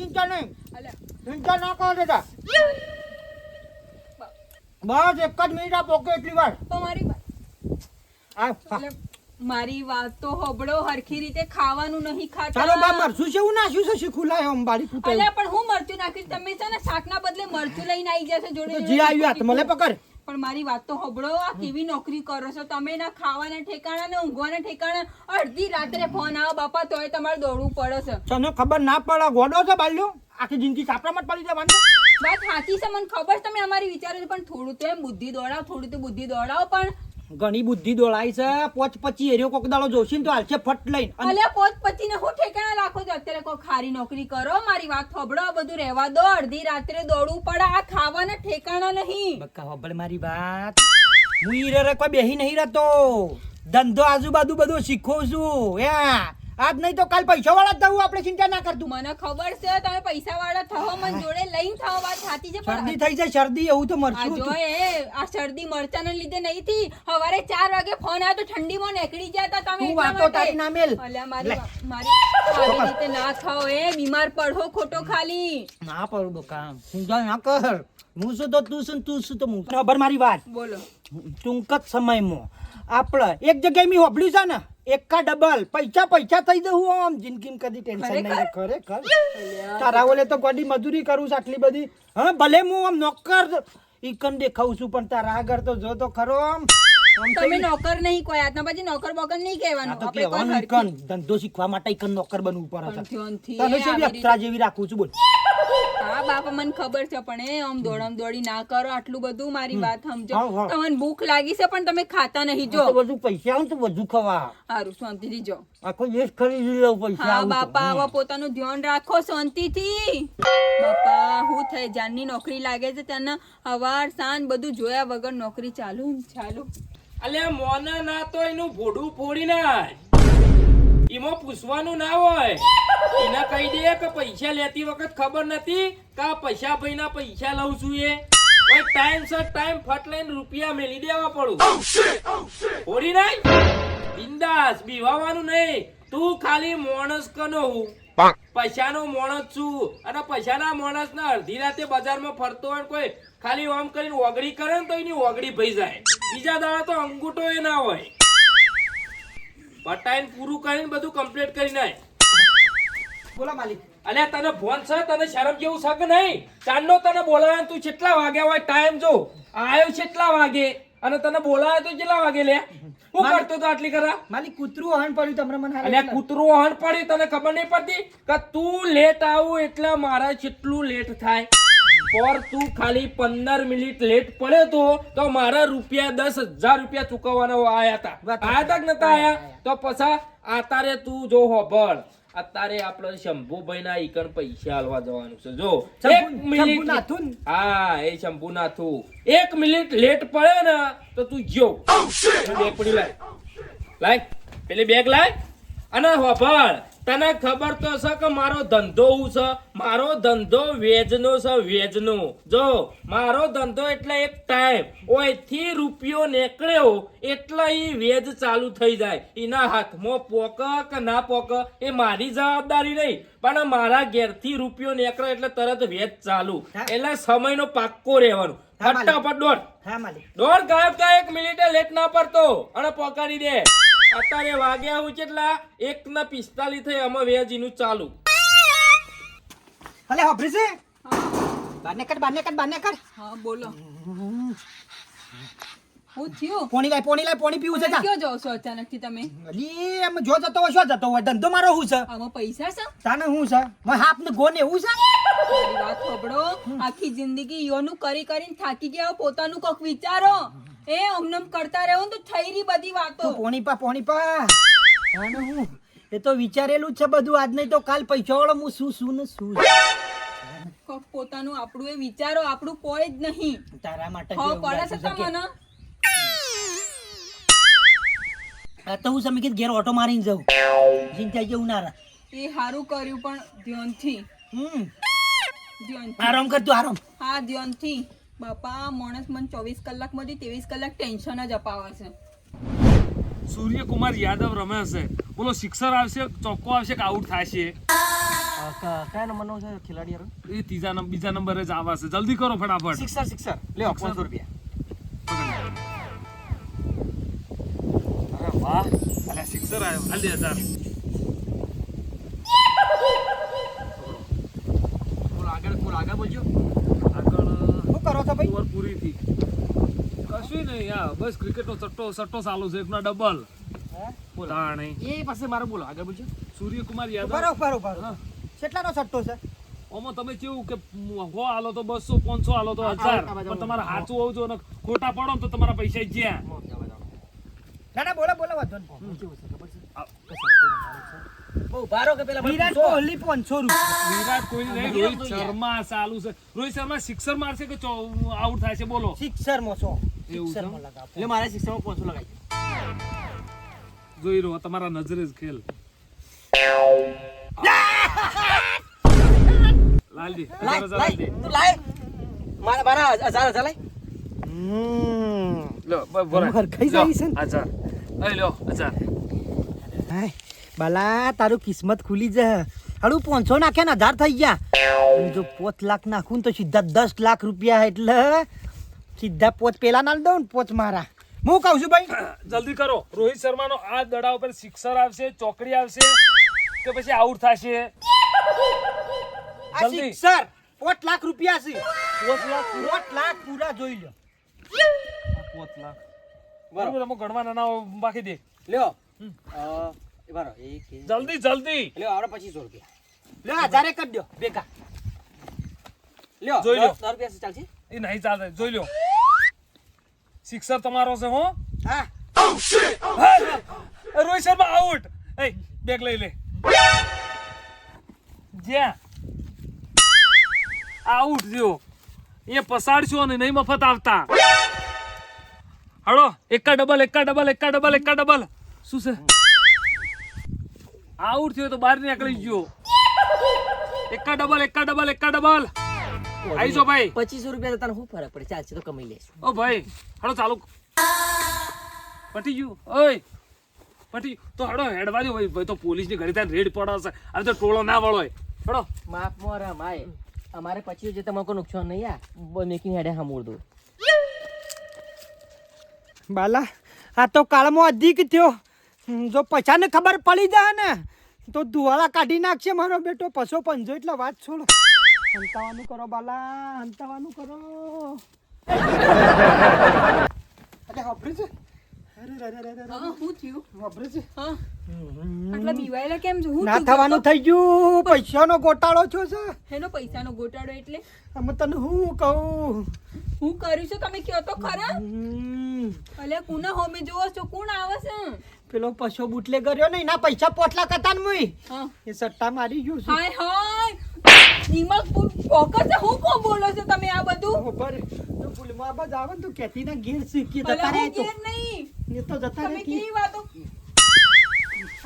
ચિંતા નહીં. ચિંતા ના કરો દાદા. બસ એક જ મિનિટ આ પોકે એટલી વાર. તમારી વાત. મારી વાત તો હોબળો હરખી રીતે ખાવાનું નહીં ખાતા. ચાલો બા મરસું છે એવું નાખ્યું છે શીખું? લાય બારી અલ્યા પણ હું મરચું નાખીશ? તમે છે ને શાકના બદલે મરચું લઈને આવી જશે જોડે જે આવ્યું હાથ મળે પકડ. પણ મારી વાત તો હબળો આ કેવી નોકરી કરો છો? તમે ના ખાવાના ઠેકાણા ને ઊંઘવાના ઠેકાણા અડધી રાત્રે ફોન આવો બાપા તોય તમારે દોડવું પડે છે. તને ખબર ના પડે ગોડો છે બાલ્યો? આખી જિંદગી કાપડામાં જ પડી જવાનું. વાત સાચી છે મને ખબર તમે અમારી વિચારો છો પણ થોડું તો એમ બુદ્ધિ દોડાવો થોડું તો બુદ્ધિ દોડાવો પણ ઘણી બુદ્ધિ દોડાઈ છે. પોચ પચી એરિયો કોક દાડો જોશી તો હાલશે ફટ લઈને. અલે પોચ પચી ને હું ઠેકાણા રાખો છો? અત્યારે કોઈ ખારી નોકરી કરો મારી વાત થોબડો બધું રહેવા દો. અડધી રાત્રે દોડવું પડે. આ ખાવાના ઠેકાણા નહીં. બક્કા હોબળ મારી વાત. હું ઈરે રે રે કોઈ બેહી નહીં રહેતો. ધંધો આજુબાજુ બધું શીખો છું. યા આજ નહીં તો કાલ પૈસા વાળા થવું આપણે ચિંતા ના કરતું. મને ખબર છે તમે પૈસા વાળા થવો મન જોડે લઈને થાવ વાત સાચી છે શરદી થઈ જાય શરદી એવું તો મરશું જો એ આ શરદી મરચાના લીધે નહીં થી હવારે ચાર વાગે ફોન આવ્યો તો ઠંડીમાં નીકળી જતા તમે તું વાતો તારી ના મેલ. અલ્યા મારી મારી આવી રીતે ના ખાઓ એ બીમાર પડો ખોટો ખાલી. ના પડું કામ ચિંતા ના કર. હું શું તો તું શું તું શું તો હું ખબર મારી વાત? બોલો. ટૂંક જ સમયમાં. આપણે એક જગ્યાએ મેં હોભળ્યું છે ને એકા ડબલ. પૈસા પૈસા થઈ જવું આમ. જિંદગી કદી ટેન્શન નહીં ખરેખર? તારા ઓલે તો ગોડી મજૂરી કરું છું આટલી બધી. હા ભલે હું આમ નોકર ઈકન દેખાઉં છું પણ તારા આગળ તો જો તો ખરો આમ. તમે નોકર નહીં કોઈ આજના પછી નોકર બોકર નહીં કહેવાનું. તો કહેવાનું ઈકન ધંધો શીખવા માટે ઈકન નોકર બનવું પડે તને છે જેવી રાખું છું બોલ. હા બાપા મને ખબર છે પણ એ આમ દોડમ દોડી ના કરો આટલું બધું મારી વાત સમજો. તમને ભૂખ લાગી છે પણ તમે ખાતા નહીં જો. બધું પૈસા આવું તો બધું ખવા. સારું શાંતિથી જો. આખો દેશ ખરીદી લઉં પૈસા હા બાપા હવે પોતાનું ધ્યાન રાખો શાંતિથી. બાપા હું થઈ જાનની નોકરી લાગે છે ત્યાં હવાર સાંજ બધું જોયા વગર નોકરી ચાલુ ચાલુ. અલ્યા મોના ના તો એનું ભોડું ફોડી નાખ એમાં પૂછવાનું ના હોય. એને કહી દે કે પૈસા લેતી વખત ખબર નથી કે આ પૈસા ભાઈના પૈસા લઉં છું એ. કોઈ ટાઈમ સર ટાઈમ ફટ લઈને રૂપિયા મેલી દેવા પડું. ફોડી નાખ બિંદાસ બીવાવાનું નહીં. તું ખાલી માણસ કનો હું. પૈસાનો માણસ છું. અને પૈસાના માણસ ને અડધી રાતે બજારમાં ફરતો હોય કોઈ ખાલી આમ કરીને ઓગળી કરે ને તો એની ઓગળી ભઈ જાય. બીજા દાડા તો અંગૂઠો એ ના હોય. પટાઈને પૂરું કરીને બધું કમ્પ્લીટ કરી નાય. બોલો માલિક. અલ્યા તને ફોન છે? તને શરમ જેવું છે કે નહીં? ચાંદનો તને બોલાવે તું કેટલા વાગ્યા હોય? ટાઈમ જો. આવ્યો કેટલા વાગે? અને તને બોલાવે તો કેટલા વાગે લે? હું કરતો તો આટલી કરા માલિક કૂતરું હણ પડ્યું તમને મને હાલ કૂતરું હણ પડ્યું તને ખબર નહીં પડતી કે તું લેટ આવું એટલે મારા કેટલું લેટ થાય. પર તું ખાલી પંદર મિનિટ લેટ પડ્યો તો તો મારા રૂપિયા દસ હજાર રૂપિયા ચૂકવવાના આયા હતા આયા હતા કે નતા આયા? તો પછી આતારે તું જો હોભળ. અત્યારે આપણે શંભુભાઈ ના ઈકણ પૈસા હાલવા જવાનું છે. જો એક મિનિટ શંભુ નાથું ને? હા એ શંભુ નાથું એક મિનિટ લેટ પડે ને તો તું જો બેગ પડી લાય. લાય પેલી બેગ લાય. અને હોભળ. તને ખબર તો છે કે મારો ધંધો હું છે? મારો ધંધો વેજનો છે વેજનો. જો મારો ધંધો એટલે એક ટાઈમ ઓયથી રૂપિયો નીકળ્યો એટલે એ વેજ ચાલુ થઈ જાય. એના હાથમાં પોક કે ના પોક એ મારી જવાબદારી નહીં. પણ મારા ઘેરથી રૂપિયો નીકળે એટલે તરત વેજ ચાલુ. એટલે સમયનો પાક્કો રહેવાનો. ફટાફટ દોડ. દોડ ગાયબ થાય એક મિનિટે લેટ ના પડતો. અને પોકાડી દે. અત્યારે વાગ્યા હું કેટલા? એક ના પિસ્તાલીસ થઈ અમે વેજીનું ચાલુ. અલે હોભરી છે બાને કર બાને કર બાને કર. હા બોલો. હું થયું? પોણી લાય પોણી લાય પોણી પીવું છે જા. ક્યાં છો અચાનકથી તમે? અલી એમ જો જતો હોય શું જતો હોય? ધંધો મારો હું છે? આમાં પૈસા છે? તાને હું છે? મેં હાપ ને ગોને એવું છે? વાત સાંભળો. આખી જિંદગી યોનું કરી કરીને થાકી ગયા પોતાનું કોક વિચારો. એ અમનમ કરતા રહેવો ને તો થઈ રહી બધી વાતો. તું પોણી પા પોણી પા. તાને હું? એ તો વિચારેલું જ છે બધું. આજ નહીં તો કાલ પૈસા વાળો હું શું શું ને શું? પોતાનું આપણું એ વિચારો આપણું કોઈ જ નહીં. તારા માટે હો પડે છે તમને? આ તો હું સમીકિત ઘેર ઓટો મારીને જાઉં. ચિંતા જેવું ના નારા એ સારું કર્યું પણ ધ્યાનથી. હમ. ધ્યાન આરામ કર તું આરામ. હા ધ્યાનથી. બાપા માણસ મને ચોવીસ કલાકમાંથી ત્રેવીસ કલાક ટેન્શન જ અપાવે છે. સૂર્યકુમાર યાદવ રમે હશે. બોલો સિક્સર આવશે ચોક્કો આવશે કે આઉટ થશે? આ ક- કયા નંબરનો છે ખેલાડી એ ત્રીજા નંબર બીજા નંબરે જ આવશે. જલ્દી કરો ફટાફટ. Sixer sixer. લ્યો પાંચસો રૂપિયા. અરે વાહ. અલ્યા સિક્સર આવ્યો. હાલ દે હજાર આગળ બોલ આગળ બોલજો. ભાઈ. પૂરી થી કશું નહીં યાર બસ ક્રિકેટનો સટ્ટો સટ્ટો ચાલુ છે એકના ડબલ તાણે. એ પાસે મારે બોલો આગળ બોલજો. સૂર્યકુમાર યાદવ. રહો. હા. કેટલાનો સટ્ટો છે? ઓમાં તમે કેવું કે હો હાલો તો બસો પાંચસો હાલો તો હજાર. પણ તમારે સાચું હોવું અને ખોટા પડો ને તો તમારા પૈસા જ્યાં. ના ના બોલો બોલો વાંધો નહીં. બહુ ભારો કે પેલા વિરાટ કોહલી પાંચસો રૂપિયા. વિરાટ કોહલી નહીં રોહિત શર્મા ચાલુ છે. રોહિત શર્મા સિક્સર મારશે કે આઉટ થાય છે? બોલો. સિક્સરમાં છે? સિક્સરમાં લગાવો. એટલે મારે સિક્સરમાં પાંચસો લગાવી જોઈ રહ્યો તમારા નજરે જ ખેલ. લાલજી દે. લાય તું લાય. મારા મારા હજાર હજાર હમ. જાય છે હાય, બાલા તારું કિસ્મત ખુલી જા હાડું પાંચસો નાખ્યા ને હજાર થઈ ગયા. જો પોચ લાખ નાખું તો સીધા દસ લાખ રૂપિયા એટલે સીધા પોચ પેલા ના દઉં ને પોચ મારા. હું કહું છું ભાઈ? જલ્દી કરો. રોહિત શર્માનો આ દડા ઉપર સિક્સર આવશે ચોકડી આવશે કે પછી આઉટ થશે? જલ્દી. સિક્સર પોચ લાખ રૂપિયા છે. પોચ લાખ પોચ લાખ પૂરા જોઈ લો. પોત લાખ. બરાબર. અમે ગણવાના ના બાકી દે. લ્યો. હમ. અ, એ બારો એક જલ્દી જલ્દી. લ્યો આવડે પચીસો રૂપિયા. લ્યો હજારે કરી દો બેકા. લ્યો જોઈ લો દસ રૂપિયા ચાલશે? એ નહીં ચાલે જોઈ લો સિક્સર તમારો છે હો. હા. રોહિત શર્મા આઉટ. એ બેગ લઈ લે. જ્યાં. આઉટ જો એ પસાડશો ને નહીં મફત આવતા. હળો એકા ડબલ એકા ડબલ એકા ડબલ એકા ડબલ. શું છે? આઉટ થયો તો બહાર નીકળી ગયો. એકા ડબલ એકા ડબલ એકા ડબલ. આવી ભાઈ. પચીસો રૂપિયા તો તને શું ફરક પડે? ચાલશે તો કમાઈ લેશું. ઓ ભાઈ હળો ચાલુ. પટી ગયું. ઓય પટી. તો હળો હેડવા દો ભાઈ. તો તો પોલીસની ઘરે ત્યાં રેડ પડાવશે હવે તો ટોળો ના વળો હળો માફ મોરા માય. અમારે પછી જે તમારે કોઈ નુકસાન નહીં આ મેકિંગ હેડે સાંભળ દો બાલા આ તો કાળમાં અધિક થયો. જો પછાને ખબર પડી જાય ને તો દુવાળા કાઢી નાખશે મારો બેટો. પછો પંજો એટલે વાત છોડો. હંતાવાનું કરો બાલા હંતાવાનું કરો. અરે વાપરે છે? ના થવાનું થઈ ગયું. પૈસાનો ગોટાળો છો છે. એનો પૈસાનો ગોટાળો એટલે? અમે તને હું કહું? હું કર્યું છે? તમે કયો તો ખરા? અલ્યા કુના હોમે જોવો છો કોણ આવે છે? પેલો પશો બુટલે કર્યો ને એના પૈસા પોટલા કરતા ને મુઈ. એ સટ્ટા મારી ગયું છે. હાય હાય. નિમક ફૂલ ફોકસ છે હું કો બોલો છો તમે આ બધું? ખબર તો ભૂલમાં આબાદ આવે ને તો કેતી ના ઘેર શીખી જતા રહે તો. નહીં. એ તો જતા રહે કેવી વાતો?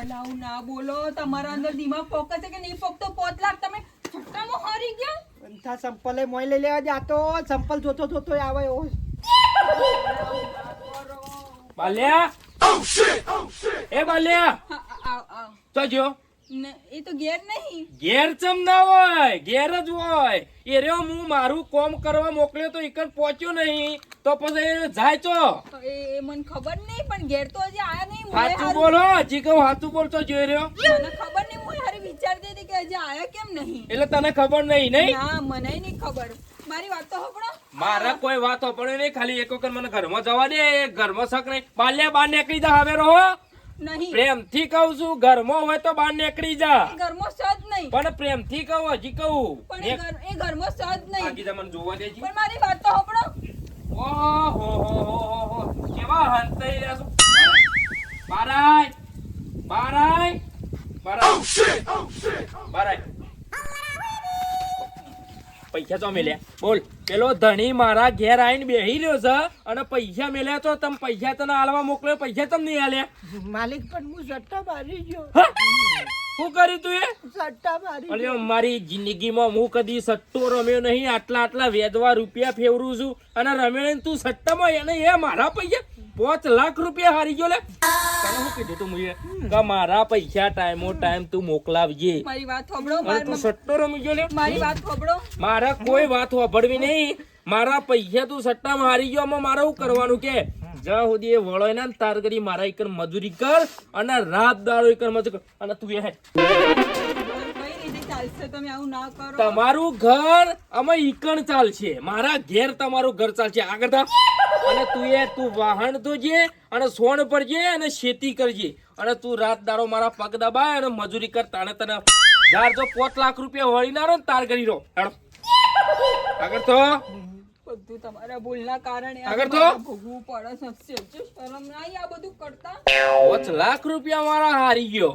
અલા હું ના બોલો તમારા અંદર દિમાગ ફોકસ છે કે નહીં ફોકતો પોત લાખ તમે છઠ્ઠામાં હરી ગયા? સંપલે મોય લઈ લેવા જાતો સંપલ જોતો જોતો આવે એવો બાલ્યા? એ બાલ્યા. તો જો એ તો ઘેર નહીં. ઘેર ચમ ના હોય? ઘેર જ હોય. એ રહ્યો હું મારું કોમ કરવા મોકલ્યો તો ઈકન પહોંચ્યો નહીં. તો પછી જાય તો એ મને ખબર નહીં પણ ઘેર તો હજી આયા નહીં. મોએ બોલો હજી કહું હાથું બોલતો જોઈ રહ્યો. મને ખબર નહીં હું હારી વિચારતી હતી કે હજી આયા કેમ નહીં. એટલે તને ખબર નહીં નહીં? ના મને નહીં ખબર. મારી વાત તો મારા કોઈ વાત પડે નહીં ખાલી એક વખત મને ઘરમાં જવા દે ઘરમાં શક નહીં. બાલ્યા બહાર નીકળી જા હવે રહો. નહીં. પ્રેમથી કહું છું ઘરમાં હોય તો બહાર નીકળી જા. ઘરમાં સજ નહીં. પણ પ્રેમથી કહું હજી કહું. પણ એ ઘરમાં સજ નહીં. આગી મને જોવા દેજી. પણ મારી વાત તો સાંભળો. ઓહો હો હો હો હો. કેવા હંતાઈ રહ્યા છો? બારાય બારાય બારાય. બારાય. પૈસા તો મેલ્યા. બોલ પેલો ધણી મારા ઘેર આવીને બેહી રહ્યો છે અને પૈસા મેલ્યા તો તમે પૈસા તને આલવા મોકલ્યો પૈસા તમને નહીં આલ્યા? માલિક પણ હું સટ્ટા મારી ગયો. શું કર્યું તું એ? સટ્ટા મારી અરે મારી જિંદગીમાં હું કદી સટ્ટો રમ્યો નહીં આટલા આટલા વેદવા રૂપિયા ફેવરું છું અને રમ્યો તું સટ્ટામાં એને એ મારા પૈસા પાંચ લાખ રૂપિયા હારી ગયો લે. તને શું કીધું તું મુએ કે મારા પૈસા ટાઈમો ટાઈમ તું મોકલાવજે. મારી વાત સાંભળો અને તું સટ્ટો રમી ગયો લે. મારી વાત સાંભળો. મારા કોઈ વાત સાંભળવી નહીં. મારા પૈસા તું સટ્ટામાં હારી ગયો આમાં મારે શું કરવાનું કે? જ્યાં સુધી એ વળોય ને તાર કરી મારા એક મજૂરી કર અને રાત દારો એક મજૂરી કર. અને તું એ તમારું ઘર અમે ઈકણ ચાલશે. મારા ઘેર તમારું ઘર ચાલશે. આગળ થા અને તું એ તું વાહન ધોજે અને સોણ પડજે અને ખેતી કરજે. અને તું રાત દાડો મારા પગ દબાય અને મજૂરી કર તાણે તને જાર જો પોત લાખ રૂપિયા વળી ના ને તાર કરી રહો. હેડો. આગળ તો બધું તમારા ભૂલના કારણે આગળ તો. મારે પડે શરમ નહીં આ બધું કરતા. પાંચ લાખ રૂપિયા મારા હારી ગયો.